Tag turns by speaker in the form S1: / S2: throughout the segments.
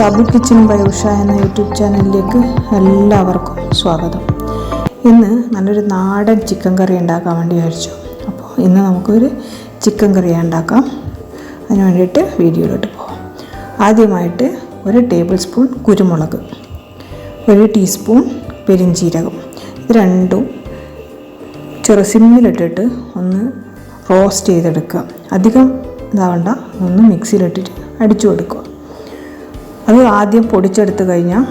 S1: Sabu kitchen by Usha എന്ന YouTube ചാനലിലേക്ക് എല്ലാവർക്കും സ്വാഗതം. ഇന്ന് നല്ലൊരു നാടൻ ചിക്കൻ കറി ഉണ്ടാക്കാൻ വേണ്ടി വിചാരിച്ചു. അപ്പോൾ ഇന്ന് നമുക്കൊരു ചിക്കൻ കറി ഉണ്ടാക്കാം. അതിന് വേണ്ടിയിട്ട് വീഡിയോയിലോട്ട് പോകാം ആദ്യമായിട്ട് ഒരു ടേബിൾ സ്പൂൺ കുരുമുളക് ഒരു ടീസ്പൂൺ പെരിഞ്ചീരകം. ഇത് രണ്ടും ചെറു സിമ്മിലിട്ടിട്ട് ഒന്ന് റോസ്റ്റ് ചെയ്തെടുക്കുക. അധികം ഇതാവണ്ട ഒന്ന് മിക്സിയിലിട്ടിട്ട് അടിച്ചു കൊടുക്കുക. അത് ആദ്യം പൊടിച്ചെടുത്ത് കഴിഞ്ഞാൽ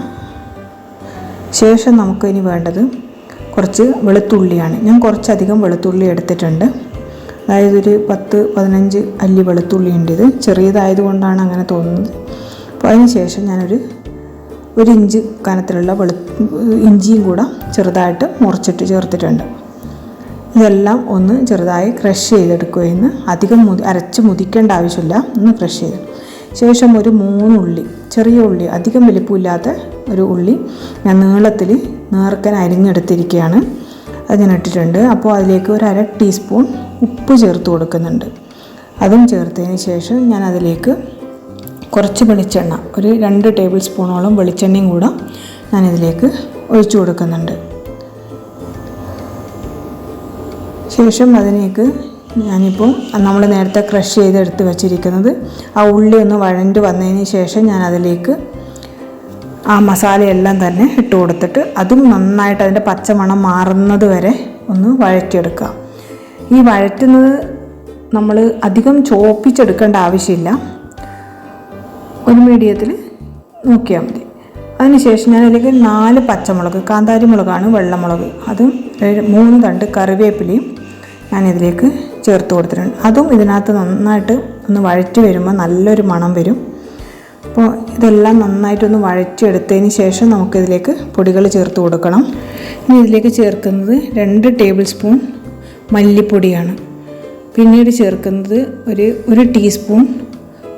S1: ശേഷം നമുക്ക് ഇനി വേണ്ടത് കുറച്ച് വെളുത്തുള്ളിയാണ്. ഞാൻ കുറച്ചധികം വെളുത്തുള്ളി എടുത്തിട്ടുണ്ട്. അതായത് ഒരു പത്ത് പതിനഞ്ച് അല്ലി വെളുത്തുള്ളി ഉണ്ട് ഇത്. ചെറിയതായതുകൊണ്ടാണ് അങ്ങനെ തോന്നുന്നത്. അപ്പോൾ അതിന് ശേഷം ഞാനൊരു ഒരു ഇഞ്ച് കനത്തിലുള്ള വെളു ഇഞ്ചിയും കൂടെ ചെറുതായിട്ട് മുറിച്ചിട്ട് ചേർത്തിട്ടുണ്ട്. ഇതെല്ലാം ഒന്ന് ചെറുതായി ക്രഷ് ചെയ്തെടുക്കുകയെന്ന് അധികം മുതി അരച്ച് മുതിക്കേണ്ട ആവശ്യമില്ല. ഒന്ന് ക്രഷ് ചെയ്ത് ശേഷം ഒരു മൂന്ന് ഉള്ളി ചെറിയ ഉള്ളി അധികം വലിപ്പമില്ലാത്ത ഒരു ഉള്ളി ഞാൻ നീളത്തിൽ നേർക്കൻ അരിഞ്ഞെടുത്തിരിക്കുകയാണ്. അത് ഞാൻ ഇട്ടിട്ടുണ്ട്. അപ്പോൾ അതിലേക്ക് ഒരു അര ടീസ്പൂൺ ഉപ്പ് ചേർത്ത് കൊടുക്കുന്നുണ്ട്. അതും ചേർത്തതിന് ശേഷം ഞാൻ അതിലേക്ക് കുറച്ച് വെളിച്ചെണ്ണ ഒരു രണ്ട് ടേബിൾ സ്പൂണോളം വെളിച്ചെണ്ണയും കൂടെ ഞാനിതിലേക്ക് ഒഴിച്ചു കൊടുക്കുന്നുണ്ട്. ശേഷം അതിലേക്ക് ഞാനിപ്പോൾ നമ്മൾ നേരത്തെ ക്രഷ് ചെയ്തെടുത്ത് വെച്ചിരിക്കുന്നത് ആ ഉള്ളി ഒന്ന് വഴണ്ട് വന്നതിന് ശേഷം ഞാൻ അതിലേക്ക് ആ മസാലയെല്ലാം തന്നെ ഇട്ട് കൊടുത്തിട്ട് അതും നന്നായിട്ട് അതിന്റെ പച്ചമണം മാറുന്നത് വരെ ഒന്ന് വഴറ്റിയെടുക്കുക. ഈ വഴറ്റുന്നത് നമ്മൾ അധികം ചോപ്പിച്ചെടുക്കേണ്ട ആവശ്യമില്ല. ഒരു മീഡിയത്തിൽ നോക്കിയാൽ മതി. അതിനുശേഷം ഞാൻ അതിലേക്ക് നാല് പച്ചമുളക് കാന്താരി മുളകാണ് വെള്ളമുളക് അതും മൂന്ന് തണ്ട് കറിവേപ്പിലയും ഞാനിതിലേക്ക് ചേർത്ത് കൊടുത്തിട്ടുണ്ട്. അതും ഇതിനകത്ത് നന്നായിട്ട് ഒന്ന് വഴറ്റി വരുമ്പോൾ നല്ലൊരു മണം വരും. അപ്പോൾ ഇതെല്ലാം നന്നായിട്ടൊന്ന് വഴറ്റിയെടുത്തതിന് ശേഷം നമുക്കിതിലേക്ക് പൊടികൾ ചേർത്ത് കൊടുക്കണം. ഇനി ഇതിലേക്ക് ചേർക്കുന്നത് രണ്ട് ടേബിൾ സ്പൂൺ മല്ലിപ്പൊടിയാണ്. പിന്നീട് ചേർക്കുന്നത് ഒരു ഒരു ടീസ്പൂൺ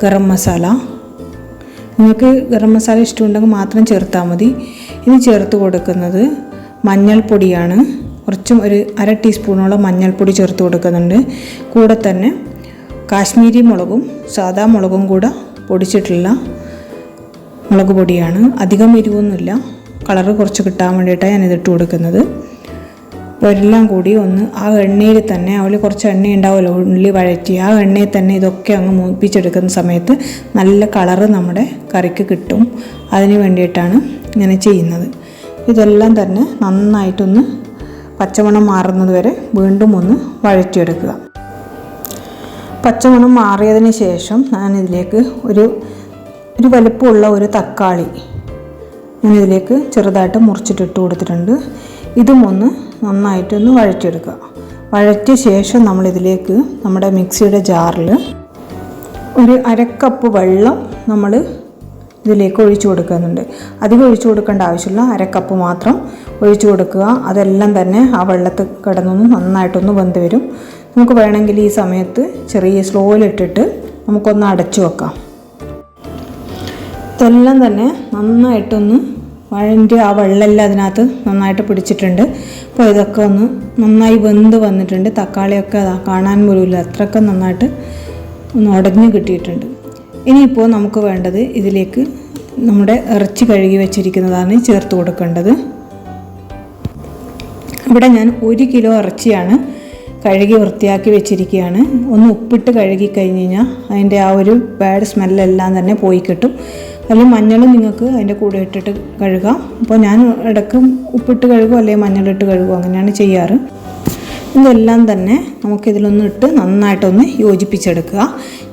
S1: ഗരം മസാല. നിങ്ങൾക്ക് ഗരം മസാല ഇഷ്ടമുണ്ടെങ്കിൽ മാത്രം ചേർത്താൽ മതി. ഇനി ചേർത്ത് കൊടുക്കുന്നത് മഞ്ഞൾപ്പൊടിയാണ്. കുറച്ചും ഒരു അര ടീസ്പൂണോളം മഞ്ഞൾപ്പൊടി ചേർത്ത് കൊടുക്കുന്നുണ്ട്. കൂടെ തന്നെ കാശ്മീരി മുളകും സാദാ മുളകും കൂടെ പൊടിച്ചിട്ടുള്ള മുളക് പൊടിയാണ്. അധികം എരിവൊന്നുമില്ല. കളറ് കുറച്ച് കിട്ടാൻ വേണ്ടിയിട്ടാണ് ഞാൻ ഇതിട്ട് കൊടുക്കുന്നത്. അപ്പോൾ എല്ലാം കൂടി ഒന്ന് ആ എണ്ണയിൽ തന്നെ അവൾ കുറച്ച് എണ്ണ ഉണ്ടാവുമല്ലോ ഉള്ളി വഴറ്റി ആ എണ്ണയിൽ തന്നെ ഇതൊക്കെ അങ്ങ് മൂപ്പിച്ചെടുക്കുന്ന സമയത്ത് നല്ല കളറ് നമ്മുടെ കറിക്ക് കിട്ടും. അതിന് വേണ്ടിയിട്ടാണ് ഇങ്ങനെ ചെയ്യുന്നത്. ഇതെല്ലാം തന്നെ നന്നായിട്ടൊന്ന് പച്ചമണം മാറുന്നത് വരെ വീണ്ടും ഒന്ന് വഴറ്റിയെടുക്കുക. പച്ചമണം മാറിയതിന് ശേഷം ഞാനിതിലേക്ക് ഒരു ഒരു വലുപ്പമുള്ള ഒരു തക്കാളി ഞാനിതിലേക്ക് ചെറുതായിട്ട് മുറിച്ചിട്ടിട്ട് കൊടുത്തിട്ടുണ്ട്. ഇതും ഒന്ന് നന്നായിട്ടൊന്ന് വഴറ്റിയെടുക്കുക. വഴറ്റിയ ശേഷം നമ്മളിതിലേക്ക് നമ്മുടെ മിക്സിയുടെ ജാറിൽ ഒരു അരക്കപ്പ് വെള്ളം നമ്മൾ ഇതിലേക്ക് ഒഴിച്ചു കൊടുക്കുന്നുണ്ട്. അധികം ഒഴിച്ചു കൊടുക്കേണ്ട ആവശ്യമില്ല. അരക്കപ്പ് മാത്രം ഒഴിച്ചു കൊടുക്കുക. അതെല്ലാം തന്നെ ആ വെള്ളത്തിൽ കിടന്നൊന്ന് നന്നായിട്ടൊന്ന് വെന്ത് വരും. നമുക്ക് വേണമെങ്കിൽ ഈ സമയത്ത് ചെറിയ സ്ലോയിലിട്ടിട്ട് നമുക്കൊന്ന് അടച്ചു വെക്കാം. ഇതെല്ലാം തന്നെ നന്നായിട്ടൊന്ന് വഴന്റെ ആ വെള്ളമെല്ലാം അതിനകത്ത് നന്നായിട്ട് പിടിച്ചിട്ടുണ്ട്. അപ്പോൾ ഇതൊക്കെ ഒന്ന് നന്നായി വെന്ത് വന്നിട്ടുണ്ട്. തക്കാളിയൊക്കെ കാണാൻ പോലുമില്ല അത്രയൊക്കെ നന്നായിട്ട് ഒന്ന് ഉടഞ്ഞ് കിട്ടിയിട്ടുണ്ട്. ഇനിയിപ്പോൾ നമുക്ക് വേണ്ടത് ഇതിലേക്ക് നമ്മുടെ ഇറച്ചി കഴുകി വെച്ചിരിക്കുന്നതാണ് ചേർത്ത് കൊടുക്കേണ്ടത്. ഇവിടെ ഞാൻ ഒരു കിലോ ഇറച്ചിയാണ് കഴുകി വൃത്തിയാക്കി വെച്ചിരിക്കുകയാണ്. ഒന്ന് ഉപ്പിട്ട് കഴുകി കഴിഞ്ഞ് കഴിഞ്ഞാൽ അതിന്റെ ആ ഒരു ബാഡ് സ്മെല്ലെല്ലാം തന്നെ പോയി കിട്ടും. അല്ലെങ്കിൽ മഞ്ഞളും നിങ്ങൾക്ക് അതിന്റെ കൂടെ ഇട്ടിട്ട് കഴുകാം. അപ്പോൾ ഞാൻ ഇടയ്ക്ക് ഉപ്പിട്ട് കഴുകും അല്ലെങ്കിൽ മഞ്ഞളിട്ട് കഴുകും അങ്ങനെയാണ് ചെയ്യാറ്. ഇതെല്ലാം തന്നെ നമുക്കിതിലൊന്ന് ഇട്ട് നന്നായിട്ടൊന്ന് യോജിപ്പിച്ചെടുക്കുക.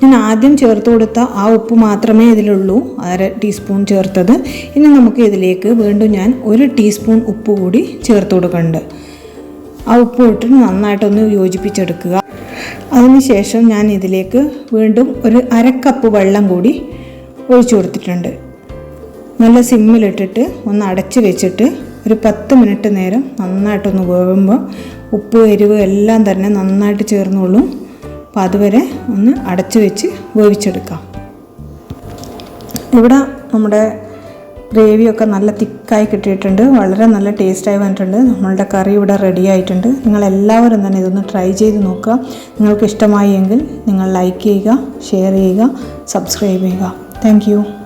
S1: ഞാൻ ആദ്യം ചേർത്ത് കൊടുത്ത ആ ഉപ്പ് മാത്രമേ ഇതിലുള്ളൂ. അര ടീസ്പൂൺ ചേർത്തത്. ഇനി നമുക്ക് ഇതിലേക്ക് വീണ്ടും ഞാൻ ഒരു ടീസ്പൂൺ ഉപ്പ് കൂടി ചേർത്ത് കൊടുക്കുന്നുണ്ട് ആ ഉപ്പ് ഇട്ടിട്ട് നന്നായിട്ടൊന്ന് യോജിപ്പിച്ചെടുക്കുക. അതിനുശേഷം ഞാൻ ഇതിലേക്ക് വീണ്ടും ഒരു അരക്കപ്പ് വെള്ളം കൂടി ഒഴിച്ചു കൊടുത്തിട്ടുണ്ട്. നല്ല സിമ്മിലിട്ടിട്ട് ഒന്ന് അടച്ച് വെച്ചിട്ട് ഒരു പത്ത് മിനിറ്റ് നേരം നന്നായിട്ടൊന്ന് വേവുമ്പോൾ ഉപ്പ് എരിവ് എല്ലാം തന്നെ നന്നായിട്ട് ചേർന്നോളും. അപ്പോൾ അതുവരെ ഒന്ന് അടച്ച് വെച്ച് വേവിച്ചെടുക്കാം. ഇവിടെ നമ്മുടെ ഗ്രേവിയൊക്കെ നല്ല തിക്കായി കിട്ടിയിട്ടുണ്ട്. വളരെ നല്ല ടേസ്റ്റായി വന്നിട്ടുണ്ട്. നമ്മളുടെ കറി ഇവിടെ റെഡി ആയിട്ടുണ്ട്. നിങ്ങൾ എല്ലാവരും തന്നെ ഇതൊന്ന് ട്രൈ ചെയ്ത് നോക്കുക. നിങ്ങൾക്ക് ഇഷ്ടമായി എങ്കിൽ നിങ്ങൾ ലൈക്ക് ചെയ്യുക ഷെയർ ചെയ്യുക സബ്സ്ക്രൈബ് ചെയ്യുക. താങ്ക്